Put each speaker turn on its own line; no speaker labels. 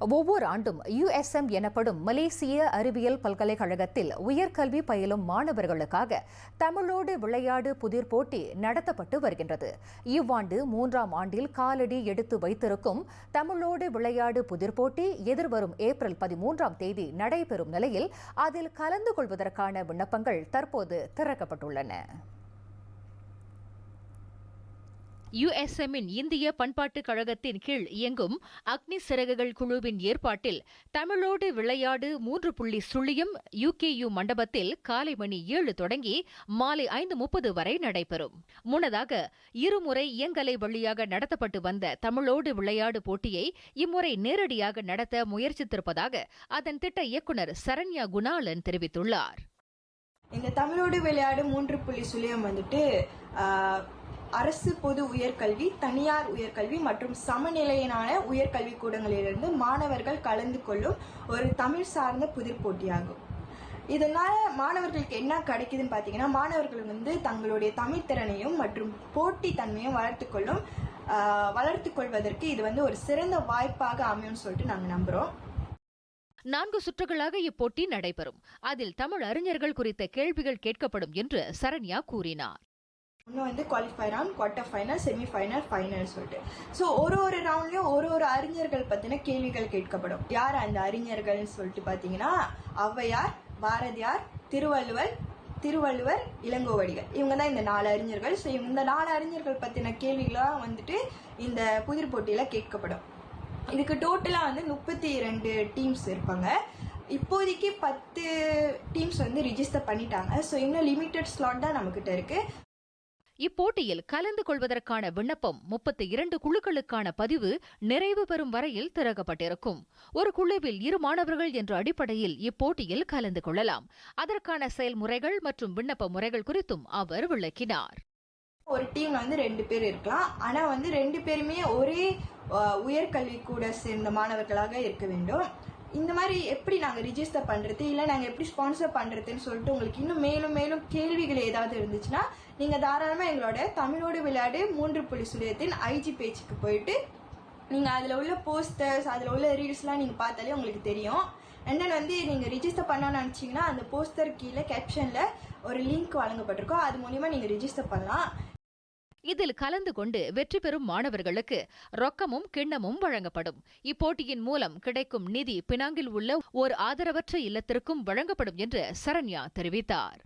ஒவ்வொரு ஆண்டும் யுஎஸ்எம் எனப்படும் மலேசிய அறிவியல் பல்கலைக்கழகத்தில் உயர்கல்வி பயிலும் மாணவர்களுக்காக தமிழோடு விளையாடு புதிர் போட்டி நடத்தப்பட்டு வருகின்றது. இவ்வாண்டு மூன்றாம் ஆண்டில் காலடி எடுத்து வைத்திருக்கும் தமிழோடு விளையாடு புதிர் போட்டி எதிர்வரும் ஏப்ரல் பதிமூன்றாம் தேதி நடைபெறும் நிலையில் அதில் கலந்து கொள்வதற்கான விண்ணப்பங்கள் தற்போது திறக்கப்பட்டுள்ளன.
யுஎஸ்எம்மின் இந்திய பண்பாட்டுக் கழகத்தின் கீழ் இயங்கும் அக்னி சிறகுகள் குழுவின் ஏற்பாட்டில் தமிழோடு விளையாடு மூன்று புள்ளி சுழியம் யுகேயு மண்டபத்தில் காலை மணி ஏழு தொடங்கி மாலை ஐந்து முப்பது வரை நடைபெறும். முன்னதாக இருமுறை இயங்கலை வழியாக நடத்தப்பட்டு வந்த தமிழோடு விளையாடு போட்டியை இம்முறை நேரடியாக நடத்த முயற்சித்திருப்பதாக அதன் திட்ட இயக்குநர் சரண்யா குணாலன் தெரிவித்துள்ளார்.
இந்த தமிழோடு விளையாடு மூன்று புள்ளி சுழியம் வந்துட்டு அரசு பொது உயர்கல்வி தனியார் உயர்கல்வி மற்றும் சமநிலையினான உயர்கல்வி கூடங்களிலிருந்து மாணவர்கள் கலந்து கொள்ளும் ஒரு தமிழ் சார்ந்த புதிர் போட்டியாகும். இதனால் மாணவர்களுக்கு என்ன கிடைக்குதுன்னு பார்த்தீங்கன்னா மாணவர்கள் வந்து தங்களுடைய தமிழ் திறனையும் மற்றும் போட்டி தன்மையும் வளர்த்துக்கொள்ளும் வளர்த்து கொள்வதற்கு இது வந்து ஒரு சிறந்த வாய்ப்பாக அமையும்னு சொல்லிட்டு நாங்கள் நம்புகிறோம்
நான்கு சுற்றுகளாக இப்போட்டி நடைபெறும். அதில் தமிழ் அறிஞர்கள் குறித்த கேள்விகள் கேட்கப்படும் என்று சரண்யா கூறினார்.
இன்னும் வந்து qualify round quarter final semi final final சொல்லிட்டு. ஸோ ஒரு ஒரு ரவுண்ட்லேயும் ஒரு ஒரு அறிஞர்கள் பற்றின கேள்விகள் கேட்கப்படும். யார் அந்த அறிஞர்கள்னு சொல்லிட்டு பார்த்தீங்கன்னா ஔவையார் பாரதியார் திருவள்ளுவர் திருவள்ளுவர் இளங்கோவடிகள். இவங்க தான் இந்த நாலு அறிஞர்கள். ஸோ இந்த நாலு அறிஞர்கள் பற்றின கேள்விகளாக வந்துட்டு இந்த புதிர் போட்டியில் கேட்கப்படும். இதுக்கு டோட்டலாக வந்து முப்பத்தி ரெண்டு டீம்ஸ் இருப்பாங்க. இப்போதைக்கு பத்து டீம்ஸ் வந்து ரிஜிஸ்டர் பண்ணிட்டாங்க. ஸோ இன்னும் லிமிட்டட் ஸ்லாட் தான் நம்மக்கிட்ட இருக்குது
இப்போட்டியில் கலந்து கொள்வதற்கான விண்ணப்பம் முப்பத்தி இரண்டு குழுக்களுக்கான பதிவு நிறைவு பெறும் வரையில் திறக்கப்பட்டிருக்கும். ஒரு குழுவில் இரு மாணவர்கள் என்ற அடிப்படையில் இப்போட்டியில் கலந்து கொள்ளலாம். அதற்கான செயல்முறைகள் மற்றும் விண்ணப்ப முறைகள் குறித்தும் அவர் விளக்கினார்.
ஒரு டீம்ல வந்து ரெண்டு பேர் இருக்கலாம். ஆனா வந்து ரெண்டு பேருமே ஒரே உயர்கல்வி கூட சேர்ந்த மாணவர்களாக இருக்க வேண்டும். இந்த மாதிரி எப்படி நாங்கள் ரிஜிஸ்டர் பண்ணுறது இல்லை நாங்கள் எப்படி ஸ்பான்சர் பண்ணுறதுன்னு சொல்லிட்டு உங்களுக்கு இன்னும் மேலும் மேலும் கேள்விகள் ஏதாவது இருந்துச்சுன்னா நீங்கள் தாராளமாக எங்களோட தமிழோடு விளையாடு மூன்று புள்ளி சுழியத்தின் ஐஜி பேஜுக்கு போயிட்டு நீங்கள் அதில் உள்ள போஸ்டர்ஸ் அதில் உள்ள ரீல்ஸ்லாம் நீங்கள் பார்த்தாலே உங்களுக்கு தெரியும். அண்ட் தென் வந்து நீங்கள் ரிஜிஸ்டர் பண்ணணும்னு நினச்சிங்கன்னா அந்த போஸ்டர் கீழே கேப்ஷனில் ஒரு லிங்க் வழங்கப்பட்டிருக்கோம். அது மூலிமா நீங்கள் ரிஜிஸ்டர் பண்ணலாம்.
இதில் கலந்து கொண்டு வெற்றி பெறும் மாணவர்களுக்கு ரொக்கமும் கிண்ணமும் வழங்கப்படும். இப்போட்டியின் மூலம் கிடைக்கும் நிதி பினாங்கில் உள்ள ஓர் ஆதரவற்ற இல்லத்திற்கும் வழங்கப்படும் என்று சரண்யா தெரிவித்தார்.